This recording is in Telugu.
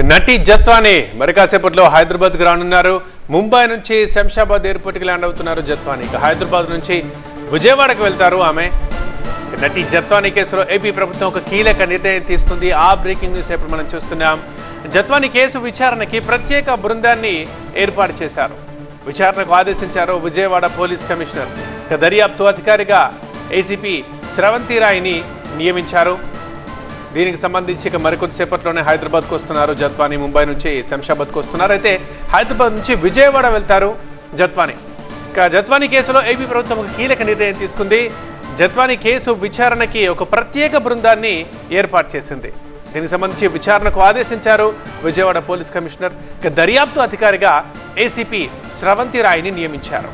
నటి జత్వాని. మరి కాసేపట్లో హైదరాబాద్కు రానున్నారు. ముంబై నుంచి శంషాబాద్ ఎయిర్పోర్ట్కి ల్యాండ్ అవుతున్నారు జత్వాని. హైదరాబాద్ నుంచి విజయవాడకు వెళ్తారు ఆమె. నటి జత్వాని కేసులో ఏపీ ప్రభుత్వం ఒక కీలక నిర్ణయం తీసుకుంది. ఆ బ్రేకింగ్ న్యూస్ ఇప్పుడు మనం చూస్తున్నాం. జత్వాని కేసు విచారణకి ప్రత్యేక బృందాన్ని ఏర్పాటు చేశారు. విచారణకు ఆదేశించారు విజయవాడ పోలీస్ కమిషనర్. దర్యాప్తు అధికారిగా ఏసీపీ స్రవంతి రాయ్ని నియమించారు. దీనికి సంబంధించి ఇక మరికొద్దిసేపట్లోనే హైదరాబాద్కు వస్తున్నారు జత్వాని. ముంబై నుంచి శంషాబాద్కు వస్తున్నారు. అయితే హైదరాబాద్ నుంచి విజయవాడ వెళ్తారు జత్వాని. ఇక జత్వాని కేసులో ఏపీ ప్రభుత్వం ఒక కీలక నిర్ణయం తీసుకుంది. జత్వాని కేసు విచారణకి ఒక ప్రత్యేక బృందాన్ని ఏర్పాటు చేసింది. దీనికి సంబంధించి విచారణకు ఆదేశించారు విజయవాడ పోలీస్ కమిషనర్. ఇక దర్యాప్తు అధికారిగా ఏసీపీ స్రవంతి రాయిని నియమించారు.